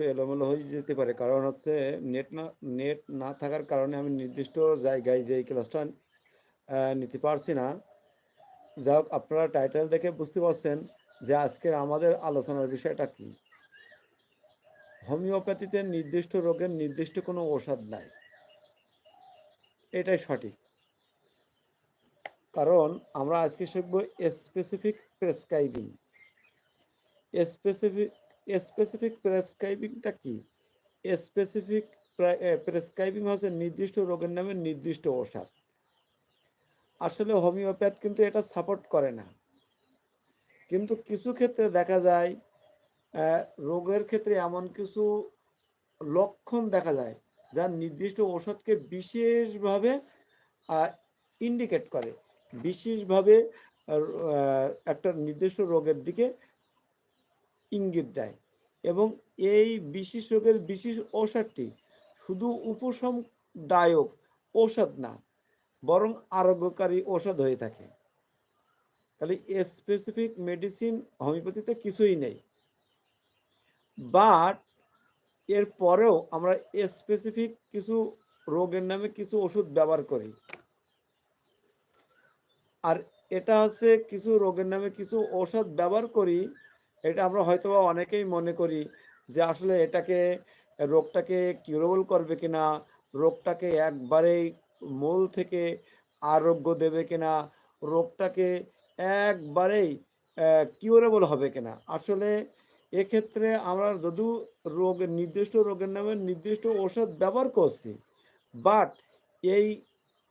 একটু এলোমেলো হয়ে যেতে পারে। কারণ হচ্ছে নেট না নেট না থাকার কারণে আমি নির্দিষ্ট জায়গায় যে ক্লাসটা নিতে পারছি না। যা হোক, আপনারা টাইটেল দেখে বুঝতে পারছেন যে আজকের আমাদের আলোচনার বিষয়টা কি। হোমিওপ্যাথিতে নির্দিষ্ট রোগের নির্দিষ্ট কোনো ঔষধ নাই। এটাই সঠিক। কারণ আমরা আজকে শিখব স্পেসিফিক প্রেসক্রাইবিং স্পেসিফিক স্পেসিফিক প্রেসক্রাইবিংটা কি? স্পেসিফিক প্রেসক্রাইবিং হচ্ছে নির্দিষ্ট রোগের নামে নির্দিষ্ট ঔষধ। আসলে হোমিওপ্যাথ কিন্তু এটা সাপোর্ট করে না। কিন্তু কিছু ক্ষেত্রে দেখা যায় রোগের ক্ষেত্রে এমন কিছু লক্ষণ দেখা যায়, যা নির্দিষ্ট ওষুধকে বিশেষভাবে ইন্ডিকেট করে। বিশেষভাবে একটা নির্দিষ্ট রোগের দিকে ইঙ্গিত দেয় এবং এই বিশেষ রোগের বিশেষ ঔষধটি শুধু উপশমদায়ক ঔষধ না, বরং আরোগ্যকারী ঔষধ হয়ে থাকে। তাহলে স্পেসিফিক মেডিসিন হোমিওপ্যাথিতে কিছুই নেই। বাট এর পরেও আমরা স্পেসিফিক কিছু রোগের নামে কিছু ওষুধ ব্যবহার করি। আর এটা হচ্ছে কিছু রোগের নামে কিছু ঔষধ ব্যবহার করি এটা আমরা হয়তোবা অনেকেই মনে করি যে আসলে এটাকে, রোগটাকে কিউরেবল করবে কিনা, রোগটাকে একবারেই মূল থেকে আরোগ্য দেবে কিনা, রোগটাকে একবারেই কিউরেবল হবে কিনা। আসলে এক্ষেত্রে আমরা যদিও রোগের নির্দিষ্ট রোগের নামে নির্দিষ্ট ঔষধ ব্যবহার করছি বাট এই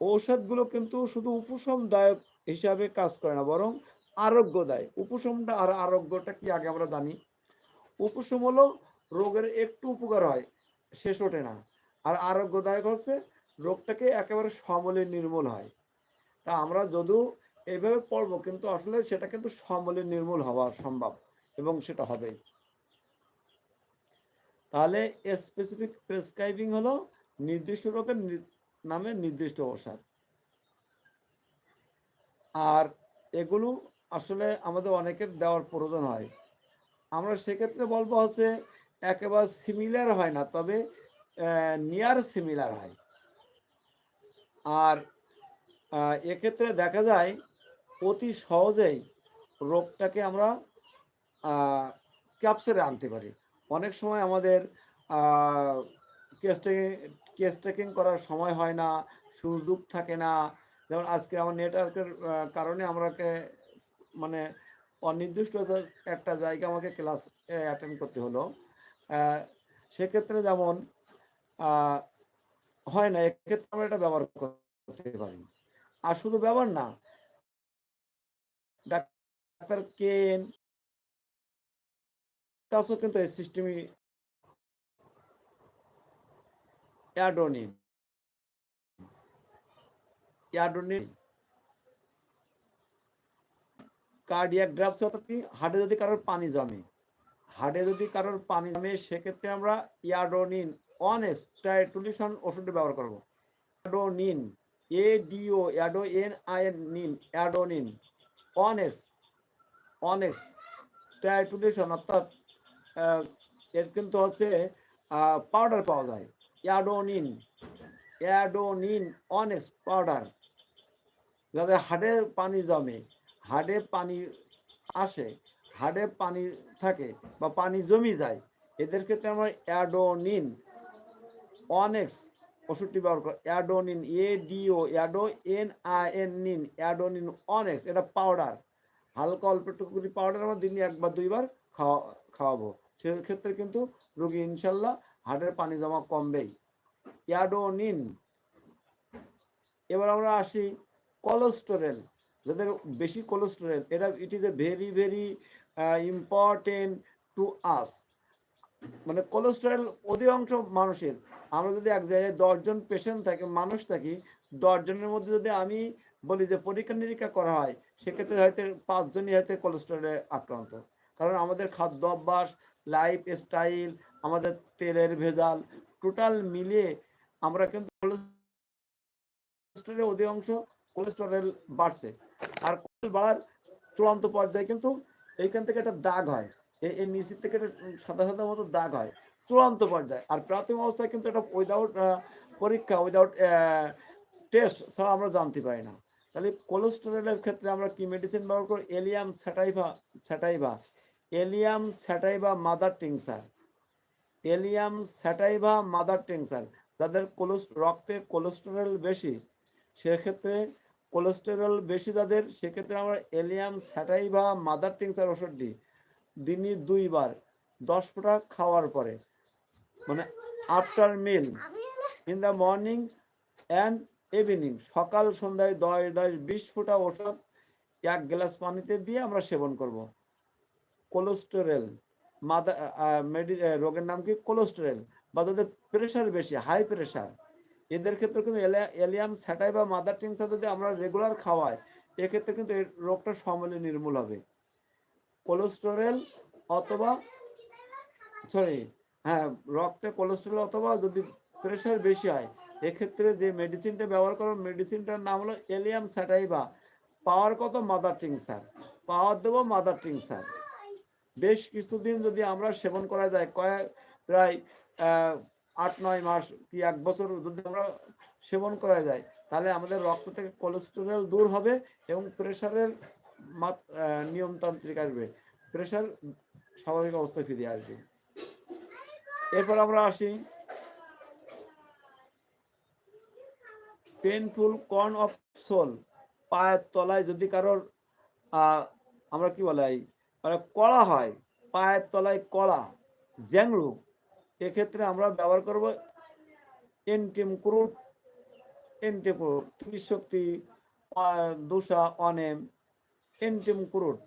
ঔষধগুলো কিন্তু শুধু উপশমদায়ক হিসাবে কাজ করে না, বরং আরোগ্যদায় উপশমটা আর আরোগ্যটা কি আগে আমরা জানি? উপশম হলো রোগের একটু উপকার হয় শেষ ওঠে না। আর আরোগ্যদায়ক হচ্ছে রোগটাকে একেবারে সমলে নির্মূল হয়। তা আমরা যদিও এইভাবে পড়ব, কিন্তু আসলে সেটা কিন্তু সমলে নির্মূল হওয়া সম্ভব এবং সেটা হবেই। তাহলে স্পেসিফিক প্রেসক্রাইবিং হলো নির্দিষ্ট রোগের নামে নির্দিষ্ট ঔষধ। আর এগুলো আসলে আমাদের অনেকের দেওয়ার প্রয়োজন হয়। আমরা সেক্ষেত্রে বলব হচ্ছে একেবারে সিমিলার হয় না, তবে নিয়ার সিমিলার হয়। আর এক্ষেত্রে দেখা যায় অতি সহজেই রোগটাকে আমরা ক্যাপচারে আনতে পারি। অনেক সময় আমাদের কেস টেকিং করার সময় হয় না সুযোগ থাকে না। যেমন আজকে আমার নেটওয়ার্কের কারণে আমাকে মানে অনির্দিষ্ট একটা জায়গা আমাকে ক্লাস অ্যাটেন্ড করতে হলো। সেক্ষেত্রে যেমন হয় না, এক্ষেত্রে আমরা এটা ব্যবহার করতে পারি। আর শুধু ব্যবহার না, ডাক্তার কেন কাছেও কিন্তু এই সিস্টেমই অ্যাডোনিন অ্যাডোনিন কার্ডিয়াক ড্রাপস অর্থাৎ কি? হার্টে যদি কারোর পানি জমে হার্টে যদি কারোর পানি জমে, সেক্ষেত্রে আমরা ইয়াডোনিন অনেক্স ট্রাইটুলিশন ওষুধটি ব্যবহার করব। অ্যাডোনিন এ ডিও অ্যাডো এন আই এন নিন অ্যাডোনিন অনেক্স অনেক্স ট্রাইটুলিশন অর্থাৎ এর কিন্তু হচ্ছে পাউডার পাওয়া যায়। অ্যাডোনিন অ্যাডোনিন অনেক্স পাউডার যাতে হাড়ে পানি জমে। হাড়ে পানি আসে, হাড়ে পানি থাকে বা পানি জমি যায় এদের ক্ষেত্রে আমরা অ্যাডোনিন, অনেক্স ওষুধটি ব্যবহার করি। অ্যাডোনিন এ ডিও অ্যাডো এন আই এন নিন, অ্যাডোনিন, অনেক্স, এটা পাউডার। হালকা অল্প একটু পাউডার আমরা দিনে একবার, দুইবার খাওয়া, খাওয়াবো। সেক্ষেত্রে কিন্তু রোগী ইনশাল্লাহ হাড়ের পানি জমা কমবেই। অ্যাডোনিন। এবার আমরা আসি কোলেস্টেরল। যাদের বেশি কোলেস্টেরল এটা it is a very very important to us মানে কোলেস্টেরল অধিকাংশ মানুষের, আমরা যদি এক জায়গায় দশজন পেশেন্ট থাকে, মানুষ থাকি, দশজনের মধ্যে যদি আমি বলি যে পরীক্ষা নিরীক্ষা করা হয়, সেক্ষেত্রে হয়তো পাঁচজনই হয়তো কোলেস্টেরলে আক্রান্ত। কারণ আমাদের খাদ্য অভ্যাস লাইফ স্টাইল আমাদের তেলের ভেজাল টোটাল মিলিয়ে আমরা কিন্তু কোলেস্টেরলের অধিকাংশ কোলেস্টেরল বাড়ছে। আর কোলেস্টেরল বাড়ার চূড়ান্ত পর্যায়ে কিন্তু এইখান থেকে একটা দাগ হয়। এই এই নিচের থেকে একটা সাদা সাদা মতো দাগ হয়। চূড়ান্ত পর্যায়ে। আর প্রাথমিক অবস্থায় কিন্তু এটা উইদাউট পরীক্ষা উইদাউট টেস্ট ছাড়া আমরা জানতে পারি না। তাহলে কোলেস্টেরলের ক্ষেত্রে আমরা কি মেডিসিন ব্যবহার করি? Allium sativa sativa. Allium sativa mother tincture allium sativa mother tincture যাদের কোলেস্ট রক্তে কোলেস্টেরল বেশি, সেক্ষেত্রে কোলেস্টেরল বেশি যাদের সেক্ষেত্রে আমরা এলিয়াম, স্যাটাইভা, মাদার টিংসার ওষুধটি দিনই দুইবার, দশ ফোঁটা খাওয়ার পরে মানে after meal, in the morning and evening, সকাল, সন্ধ্যায় দশ দশ, বিশ ফোঁটা ওষুধ এক গ্লাস পানিতে দিয়ে আমরা সেবন করব। কোলেস্টেরল, মাদা মেডি রোগের নাম কি? কোলেস্টেরল, বা তাদের প্রেশার বেশি হাই প্রেশার এদের ক্ষেত্রে কিন্তু এলিয়াম স্যাটাই বা মাদার টিংসা যদি আমরা রেগুলার খাওয়াই, এক্ষেত্রে কিন্তু এই রোগটা সমূলে নির্মূল হবে। কোলেস্টেরল অথবা সরি হ্যাঁ রক্তে কোলেস্টেরল অথবা যদি প্রেশার বেশি হয়, এক্ষেত্রে যে মেডিসিনটা ব্যবহার করো মেডিসিনটার নাম হলো এলিয়াম স্যাটাইবা পাওয়ার কত মাদার টিংসার পাওয়ার দেবো মাদার টিংসার বেশ কিছুদিন যদি আমরা সেবন করা যায় কয়েক প্রায় আট, নয় মাস কি এক বছর যদি আমরা সেবন করা যায়, তাহলে আমাদের রক্ত থেকে কোলেস্টেরল দূর হবে এবং প্রেশারের মাত- নিয়মতান্ত্রিক আসবে। প্রেশার স্বাভাবিক অবস্থায় ফিরে আসবে। এরপর আমরা আসি। পেনফুল কর্ন অফ সোল পায়ের তলায় যদি কারোর আমরা কি বলাই মানে কড়া হয়, পায়ের তলায় কড়া জ্যাংড়ু এক্ষেত্রে আমরা ব্যবহার করব এনটিম ক্রুট এনটিম ক্রুট ত্রিশক্তি দুষা অনেম এনটিম ক্রুট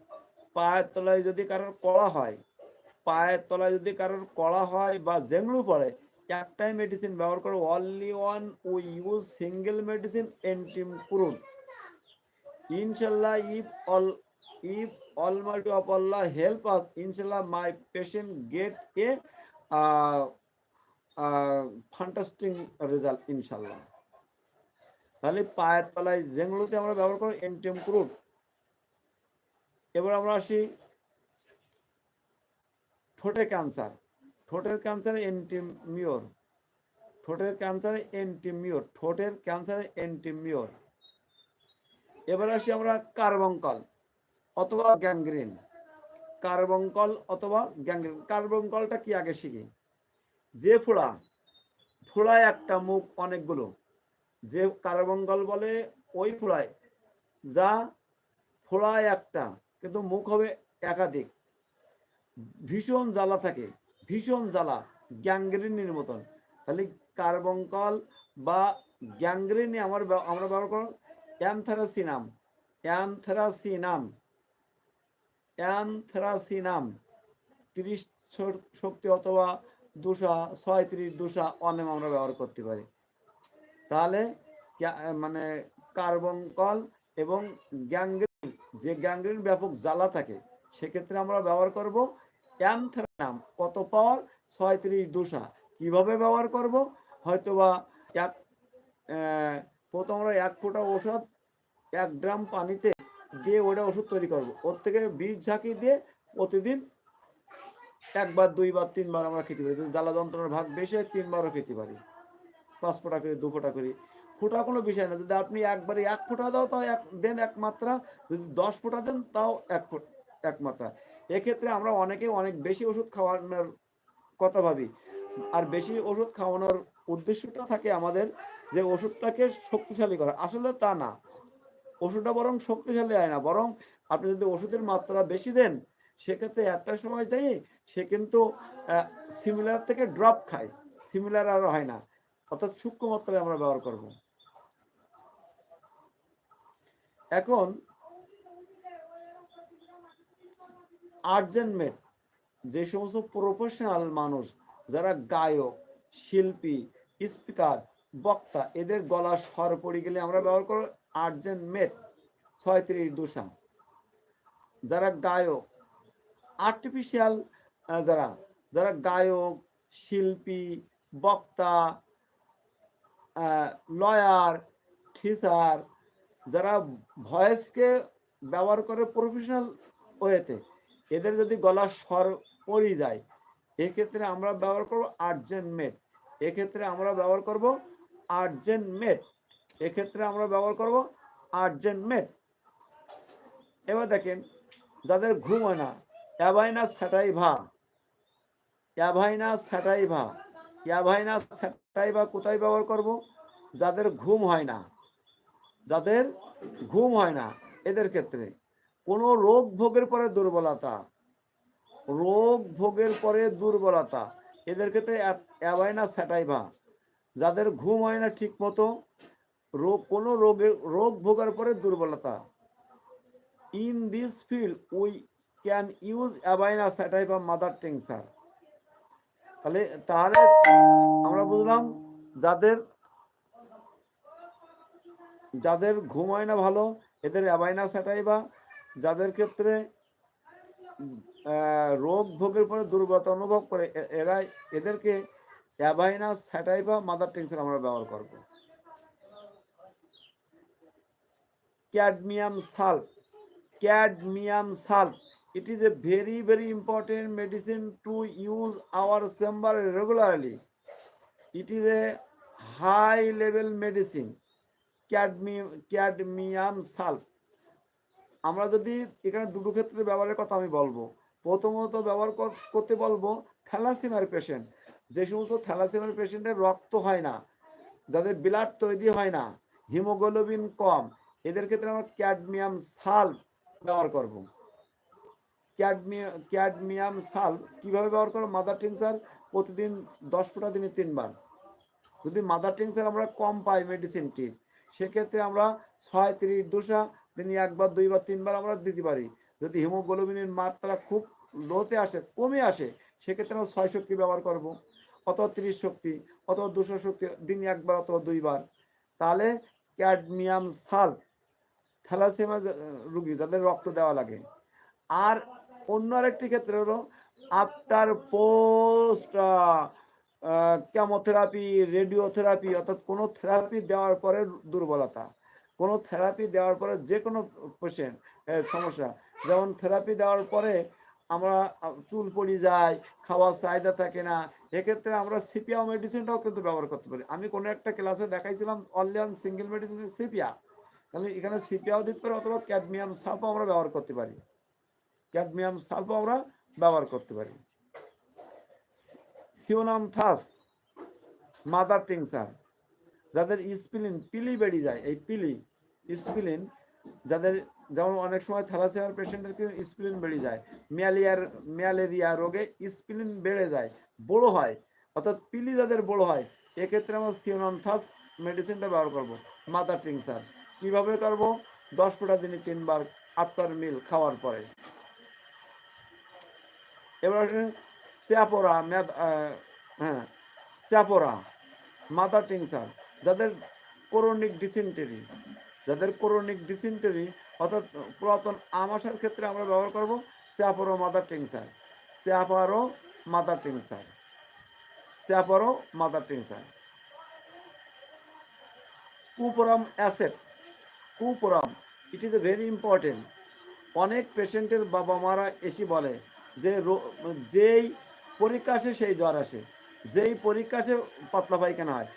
পায়ের তলায় যদি কারোর কড়া হয়, পায়ের তলায় যদি কারোর কড়া হয় বা জেংড়ু পড়ে, একটাই মেডিসিন ব্যবহার করো only one we use single medicine antim ক্রুট ইনশাল্লাহ if all if almighty of allah help us inshallah my patient get a uh, result ইনশাল্লাহ তাহলে পায়ের তলায় যেগুলোতে আমরা ব্যবহার করি এন্টিম ক্রুট এবার আমরা আসি ঠোঁটে ক্যান্সার ঠোঁটের ক্যান্সার এন্টিমিওর ঠোঁটের ক্যান্সার এন্টিমিওর ঠোঁটের ক্যান্সার এন্টিমিওর এবার আসি আমরা কার্বঙ্কল অথবা গ্যাংগ্রিন কার্বঙ্কল অথবা গ্যাংগ্রিন। কার্বঙ্কলটা কি আগে শিখি? যে ফোড়া, ফোড়ায় একটা মুখ অনেকগুলো। যে কার্বঙ্কল বলে ওই ফোড়ায়। যা ফোড়ায় একটা, কিন্তু মুখ হবে একাধিক। ভীষণ জ্বালা থাকে, ভীষণ জ্বালা, গ্যাংগ্রিনের মতন। তাহলে কার্বঙ্কল বা গ্যাংগ্রিনে আমার আমরা ব্যবহার করো। অ্যানথ্রাসিনাম। অ্যানথ্রাসিনাম। অ্যানথ্রাসিনাম তিরিশ শক্তি অথবা দুশা, ছয়ত্রিশ দুশা অনেম আমরা ব্যবহার করতে পারি। তাহলে মানে কার্বঙ্কল এবং গ্যাংগ্রিন, যে গ্যাংগ্রিন ব্যাপক জ্বালা থাকে, সেক্ষেত্রে আমরা ব্যবহার করব অ্যানথ্রানাম কত পাওয়ার? ছয় ছয়ত্রিশ দুশা। কীভাবে ব্যবহার করব? হয়তোবা এক প্রথম আমরা এক ফোঁটা ওষুধ এক গ্রাম পানিতে দিয়ে ওটা ওষুধ তৈরি করব। ওর থেকে বীজ ঝাঁকি দিয়ে প্রতিদিন একবার, দুইবার, তিনবার আমরা খেতে পারি। জ্বালা যন্ত্রণার ভাগ বেশি হয়, তিনবারও খেতে পারি। পাঁচ ফোঁটা করে, দু ফোঁটা করি। ফোঁটা কোনো বিষয় না। যদি আপনি একবারে এক ফোঁটা দাও, তাও এক, দেন এক মাত্রা। যদি দশ ফোঁটা দেন, তাও এক ফোঁট, এক মাত্রা। এক্ষেত্রে আমরা অনেকে অনেক বেশি ওষুধ খাওয়ানোর কথা ভাবি। আর বেশি ওষুধ খাওয়ানোর উদ্দেশ্যটা থাকে আমাদের যে ওষুধটাকে শক্তিশালী করা। আসলে তা না। ওষুধটা বরং শক্তিশালী হয় না। বরং আপনি যদি ওষুধের মাত্রা বেশি দেন, সেক্ষেত্রে একটা সময় যাই সে কিন্তু সিমিলার থেকে ড্রপ খায়। সিমিলার আর হয় না। অর্থাৎ সূক্ষ্ম মাত্রায় আমরা ব্যবহার করব। এখন আর্জেন্ট মেড যে সমস্ত প্রফেশনাল মানুষ, যারা গায়ক, শিল্পী স্পিকার বক্তা, এদের গলা স্বর পড়ে গেলে আমরা ব্যবহার করব আর্জেন্ট মেড ছয়ত্রিশ দুশা যারা গায়ক আর্টিফিশিয়াল যারা যারা গায়ক, শিল্পী, বক্তা লয়ার টিচার যারা ভয়েসকে ব্যবহার করে প্রফেশনাল ওয়েতে, এদের যদি গলার স্বর পড়ে যায়, এক্ষেত্রে আমরা ব্যবহার করব আর্জেন্ট মেট। এক্ষেত্রে আমরা ব্যবহার করব আর্জেন্ট মেট। এক্ষেত্রে আমরা ব্যবহার করব আর্জেন্ট মেট। এবার দেখেন, যাদের ঘুম হয় না avena sativa. Avena sativa. Avena sativa কোথায় ব্যবহার করব? যাদের ঘুম হয় না। যাদের ঘুম হয় না, এদের ক্ষেত্রে। কোনো রোগ ভোগের পরে দুর্বলতা। রোগ ভোগের পরে দুর্বলতা। এদের ক্ষেত্রে অ্যাভাইনা স্যাটাইভা। যাদের ঘুম হয় না ঠিক মতো রোগ, কোনো রোগে, রোগ ভোগের পরে দুর্বলতা। In this field we can use avena sativa mother tincture তাহলে তাহলে আমরা বুঝলাম যাদের যাদের ঘুম হয় না ভালো, এদের অ্যাভাইনা স্যাটাইভা যাদের ক্ষেত্রে রোগ ভোগের পরে দুর্বলতা অনুভব করে এরা এদেরকে অ্যাভাইনা স্যাটাইভা মাদার টেংসার আমরা ব্যবহার করব। Cadmium sulph cadmium sulph it is a very very important medicine to use our chamber regularly. It is a high level medicine cadmium cadmium salt আমরা যদি এখানে দুটো ক্ষেত্রে ব্যবহারের কথা আমি বলব। প্রথমত ব্যবহার করতে বলব থ্যালাসিমার পেশেন্ট যে সমস্ত থ্যালাসিমার পেশেন্টের রক্ত হয় না, যাদের ব্লাড তৈরি হয় না হিমোগ্লোবিন কম এদের ক্ষেত্রে আমরা ক্যাডমিয়াম সাল্ফ ব্যবহার করব। ক্যাডমিয়াম ক্যাডমিয়াম সাল্ফ কীভাবে ব্যবহার করব? মাদার টিংসার প্রতিদিন দশ ফোঁটা দিনে তিনবার। যদি মাদার টিংসার আমরা কম পাই মেডিসিনটি সেক্ষেত্রে আমরা ছয় তিরিশ দুশা দিনে একবার, দুইবার, তিনবার আমরা দিতে পারি। যদি হিমোগ্লোবিনের মাত্রা খুব লোতে আসে, কমে আসে, সেক্ষেত্রে আমরা ছয় শক্তি ব্যবহার করব। অথবা তিরিশ শক্তি, অথবা দুশো শক্তি, দিনে একবার অথবা দুইবার। তাহলে ক্যাডমিয়াম সাল্ফ থ্যালাসেমা রুগী, যাদের রক্ত দেওয়া লাগে। আর অন্য আরেকটি ক্ষেত্রে হলো আফটার পোস্ট কেমোথেরাপি রেডিওথেরাপি অর্থাৎ কোনো থেরাপি দেওয়ার পরে দুর্বলতা, কোনো থেরাপি দেওয়ার পরে যে কোনো পেশেন্ট সমস্যা। যেমন থেরাপি দেওয়ার পরে আমরা চুল পড়ে যায়, খাওয়ার চাহিদা থাকে না, এক্ষেত্রে আমরা সিপিয়া মেডিসিনটাও কিন্তু ব্যবহার করতে পারি। আমি কোনো একটা ক্লাসে দেখাইছিলাম অনলাইন সিঙ্গেল মেডিসিন সিপিয়া। তাহলে এখানে সিপিয়াও দিতে পারি অথবা ক্যাডমিয়াম সালফও আমরা ব্যবহার করতে পারি। ক্যাডমিয়াম সালফও আমরা ব্যবহার করতে পারি। সিওনাম থাস, মাদার টিংসার যাদের স্পিলিন পিলি বেরিয়ে যায়, এই পিলি স্পিলিন যাদের যেমন অনেক সময় থ্যালাসেমিয়ার পেশেন্টের কিন্তু স্পিলিন বেড়ে যায়, ম্যালেরিয়ার, ম্যালেরিয়া রোগে স্পিলিন বেড়ে যায়, বড় হয়, অর্থাৎ পিলি যাদের বড় হয়, এক্ষেত্রে আমরা সিওনন্থাস মেডিসিনটা ব্যবহার করব, মাদার টিংসার কীভাবে করব দশ ফোঁটা দিনে তিনবার আফটার মিল খাওয়ার পরে। এবার স্যাপোরা ম্যাদ আহ, হ্যাঁ স্যাপোরা মাদার টিংসার যাদের করোনিক ডিসেন্টারি যাদের করোনিক ডিসেন্টারি অর্থাৎ পুরাতন আমাশার ক্ষেত্রে আমরা ব্যবহার করব স্যাপোরো mother tincture স্যাপারো mother tincture স্যাপারো mother tincture cuprum acet cuprum it is a very important অনেক পেশেন্টের বাবা মারা এসে বলে যে যেই পরীক্ষা আসে সেই জ্বর আসে। যেই পরীক্ষা আসে পাতলা পায়খানা হয়।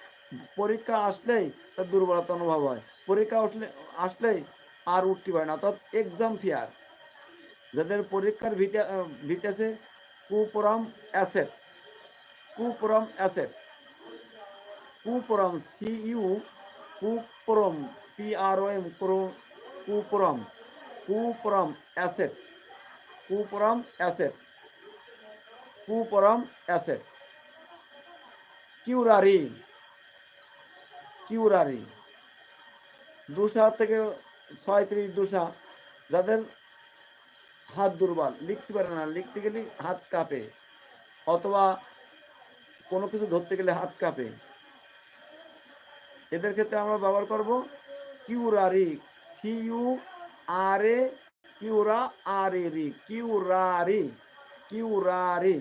পরীক্ষা আসলেই তার দুর্বলতা অনুভব হয়। পরীক্ষা আসলে আসলেই আর উঠতে পারে না। অর্থাৎ এক্সাম ফিয়ার যাদের পরীক্ষার ভিতে আহ, ভিতে আছে cuprum acet cuprum acet cuprum C U cuprum. P R O M cuprum cuprum acet cuprum acet cuprum acet curare curare দুশা থেকে ছয়ত্রিশ দুশা, যাদের হাত দুর্বল, লিখতে পারে না, লিখতে গেলে হাত কাঁপে, অথবা কোনো কিছু ধরতে গেলে হাত কাঁপে। এদের ক্ষেত্রে আমরা ব্যবহার করব কিউরারি সি ইউ আর কিউরা আর রি কিউরারি কিউরারি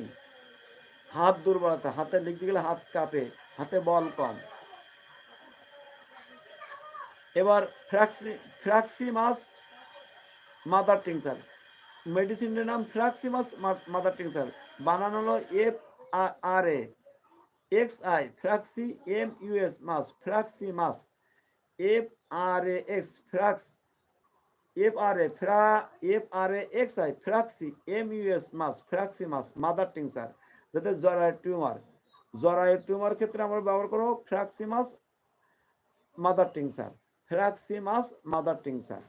হাত দুর্বলতা হাতে লিখতে গেলে হাত কাঁপে, হাতে বল কম এবার ফ্র্যাক্সি ফ্র্যাক্সিমাস মাদার টিংসার মেডিসিনের নাম ফ্র্যাক্সিমাস মাদার টিংসার বানানো হলো F R A. X I, fraxi, M US mass ফ্রাক্সি mass F R A X frax F R A fra F R A X I fraxi M US mass ফ্রাক্সি mass mother tincture যাতে জরায়ের tumour জরায়ের tumour ক্ষেত্রে আমরা ব্যবহার করব fraxinus mother tincture fraxinus mother tincture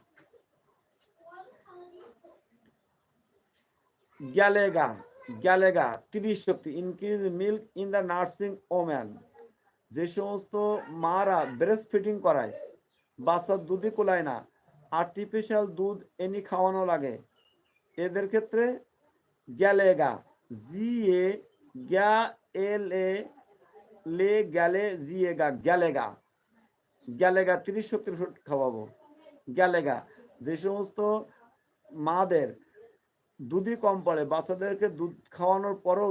galega galega তিরিশ শক্তি increase milk in the nursing woman যে সমস্ত মারা ব্রেস্ট ফিডিং করায়, বাচ্চার দুধই কোলায় না আর্টিফিশিয়াল দুধ এনি খাওয়ানো লাগে। এদের ক্ষেত্রে গ্যালেগা জি এ গ্যা এল এ লে গ্যালে জি এ গা। গ্যালেগা গ্যালেগা তিরিশ শক্তির ওষুধ খাওয়াবো। গ্যালেগা যে সমস্ত মাদের দুধই কম পড়ে, বাচ্চাদেরকে দুধ খাওয়ানোর পরও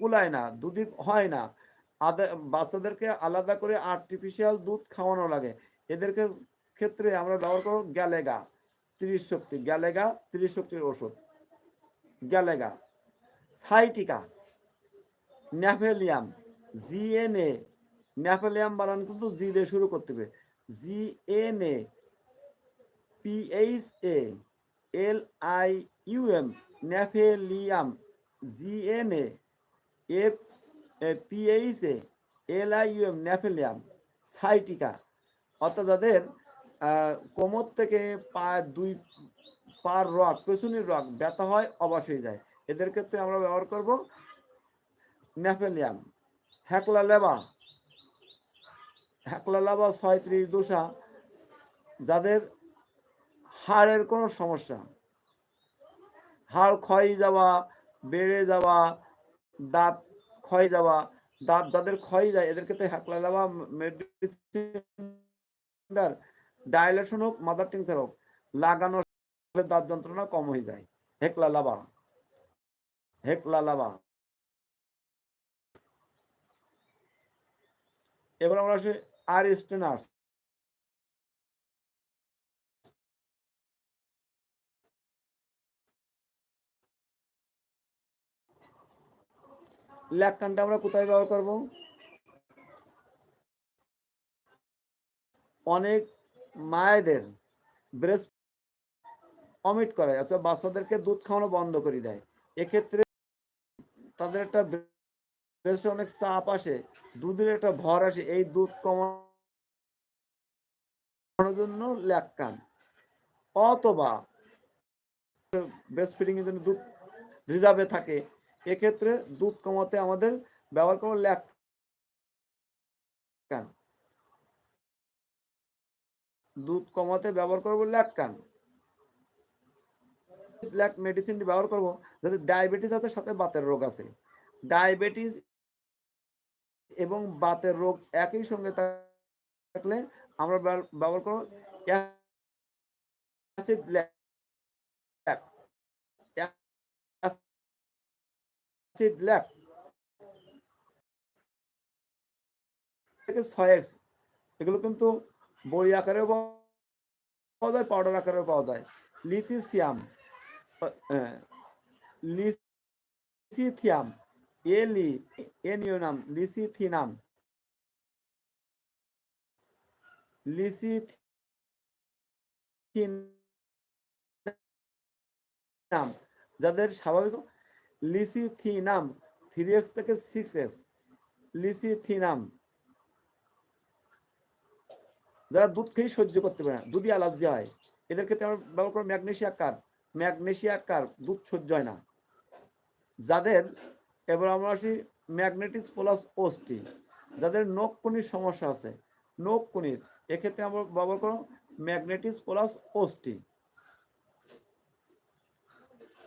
কুলায় না, দুধই হয় না বাচ্চাদেরকে আলাদা করে আর্টিফিশিয়াল দুধ খাওয়ানো লাগে। এদেরকে ক্ষেত্রে আমরা ব্যবহার করব গ্যালেগা, তিরিশ শক্তি। গ্যালেগা, তিরিশ শক্তির ওষুধ। গ্যালেগা। সাইটিকা। ন্যাফেলিয়াম। জিএনএ। ন্যাফেলিয়াম বানান কিন্তু জি দিয়ে শুরু করতে হবে। G N A. P H A L I U M gnaphalium. G N A. F P H A L I U M gnaphalium sciatica, অর্থাৎ যাদের কোমর থেকে পা, দুই পার রক পেছনের রক ব্যথা হয়, অবাস হয়ে যায়। এদের ক্ষেত্রে আমরা ব্যবহার করব ন্যাফেলিয়াম হ্যাকলা লেবা হ্যাকলা লেবা ছয়ত্রিশ দোষা যাদের হাড়ের কোনো সমস্যা। হাড় ক্ষয় যাওয়া, বেড়ে যাওয়া, দাঁত ক্ষয় যাওয়া দাঁত যাদের ক্ষয় যায়, এদের ক্ষেত্রে হ্যাকলা দেওয়া মেডিসিন ডায়ালেশন হোক মাদার টিংসার হোক, লাগানো দাঁত যন্ত্রণা কম হয়ে যায়। Hekla lava. Hekla lava. এবার আমরা আসি আর স্টেনার্স ল্যাককানটা আমরা কোথায় ব্যবহার করব? অনেক মায়েদের ব্রেস্ট অমিট করে অর্থাৎ বাচ্চাদেরকে দুধ খাওয়ানো বন্ধ করে দেয়। এক্ষেত্রে তাদের একটা ব্রেস্টে অনেক চাপ আসে, দুধের একটা ভর আসে, এই দুধ কমানোর জন্য ল্যাককান অথবা ব্রেস্ট ফিডিং এর জন্য দুধ রিজার্ভে থাকে এক্ষেত্রে দুধ কমাতে আমাদের ব্যবহার করব ল্যাককান দুধ কমাতে ব্যবহার করব ল্যাক মেডিসিনটি ব্যবহার করব যাতে ডায়াবেটিস আছে, সাথে বাতের রোগ আছে। ডায়াবেটিস এবং বাতের রোগ একই সঙ্গে থাকলে আমরা ব্যবহার করব অ্যাসিড ল্যাক অ্যাসিড ল্যাক এগুলো কিন্তু বড়ি আকারেও পাওয়া যায় পাউডার আকারেও পাওয়া যায়। লিথিসিয়াম লিথিয়াম এলি এনিওনাম লিথিনাম লিথিনাম যাদের স্বাভাবিক লিসিথিনাম থ্রি এক্স থেকে সিক্স এক্স লিসিথিনাম। যারা দুধ খেয়ে সহ্য করতে পারে না, দুধই অ্যালার্জি হয়। এদের ক্ষেত্রে আমরা ব্যবহার করব ম্যাগনেশিয়া কার ম্যাগনেশিয়া কার দুধ সহ্য হয় না। যাদের এবার আমরা আসি ম্যাগনেটিস প্লাস ওস্টি যাদের নখ কনির সমস্যা আছে, নখ কনির এক্ষেত্রে আমরা ব্যবহার করো ম্যাগনেটিস প্লাস ওস্টি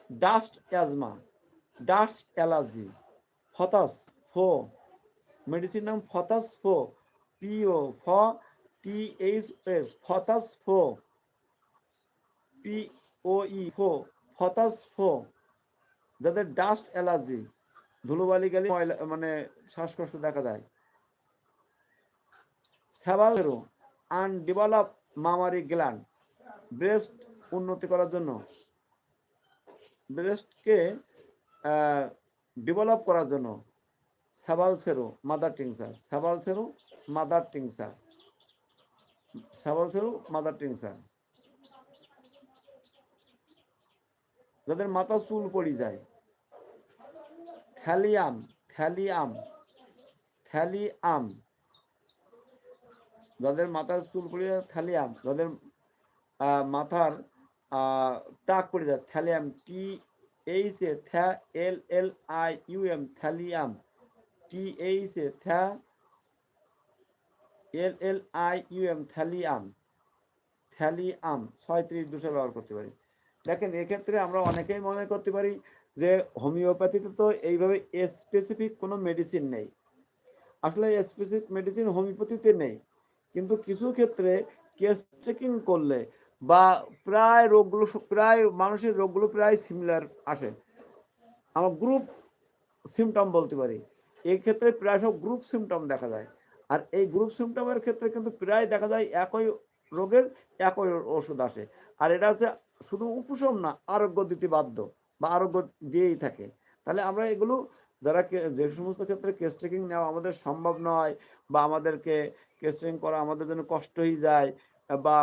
ডাস্ট অ্যাজমা ডাস্ট অ্যালার্জি, ফতাস, ফো, মেডিসিন নাম ফতাস ফো, পিও, ফ, টি এইচ এস, ফতাস ফো, পি ও ই, ফো, ফতাস ফো, যাদের ডাস্ট অ্যালার্জি, ধুলোবালি গেলে মানে শ্বাসকষ্ট দেখা যায় স্যাভালেরো আনডেভেলপ মামারি গ্ল্যান্ড, ব্রেস্ট উন্নতি করার জন্য। ব্রেস্টকে ডেভেলপ করার জন্য sabal সেরো, mother tincture sabal সেরো, mother tincture sabal সেরো, mother tincture যাদের মাথা চুল পড়ি যায়। Thallium thallium thallium. যাদের মাথার চুল পড়ে যায়, থ্যালিয়াম। যাদের মাথার টাক পড়ে যায়, thallium, T H A থ্যা L L I U M thallium T H A থ্যা L L I U M thallium thallium ছয়ত্রিশ দুশো ব্যবহার করতে পারি। দেখেন, এক্ষেত্রে আমরা অনেকেই মনে করতে পারি যে হোমিওপ্যাথিতে তো এইভাবে স্পেসিফিক কোনো মেডিসিন নেই। আসলে স্পেসিফিক মেডিসিন হোমিওপ্যাথিতে নেই। কিন্তু কিছু ক্ষেত্রে কেস চেকিং করলে বা প্রায় রোগগুলো, প্রায় মানুষের রোগগুলো প্রায় সিমিলার আসে। আমার গ্রুপ সিমটম বলতে পারি। এই ক্ষেত্রে প্রায় সব গ্রুপ সিমটম দেখা যায়। আর এই গ্রুপ সিমটমের ক্ষেত্রে কিন্তু প্রায় দেখা যায় একই রোগের একই ওষুধ আসে। আর এটা হচ্ছে শুধু উপশম না, আরোগ্য দিতে বাধ্য বা আরোগ্য দিয়েই থাকে। তাহলে আমরা এগুলো যারা যে সমস্ত ক্ষেত্রে কেস টেকিং নেওয়া আমাদের সম্ভব নয় বা আমাদেরকে কেস টেকিং করা আমাদের জন্য কষ্ট হয়ে যায় বা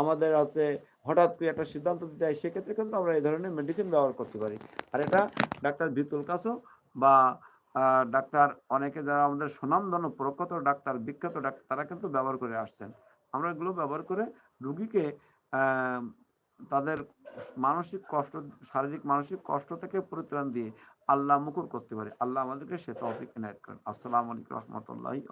আমাদের হচ্ছে হঠাৎ করে একটা সিদ্ধান্ত দিতে হয়, সেক্ষেত্রে কিন্তু আমরা এই ধরনের মেডিসিন ব্যবহার করতে পারি। আর এটা ডাক্তার বিতুল কাসো বা ডাক্তার অনেকে যারা আমাদের সুনামধন্য, প্রখ্যাত ডাক্তার, বিখ্যাত ডাক্তার, তারা কিন্তু ব্যবহার করে আসছেন। আমরা এগুলো ব্যবহার করে রুগীকে তাদের মানসিক কষ্ট, শারীরিক মানসিক কষ্ট থেকে পরিত্রাণ দিয়ে আল্লাহ মুকুর করতে পারে। আল্লাহ আমাদেরকে সে তৌফিক এনায়েত করেন। আসসালামু আলাইকুম রহমতুল্লাহি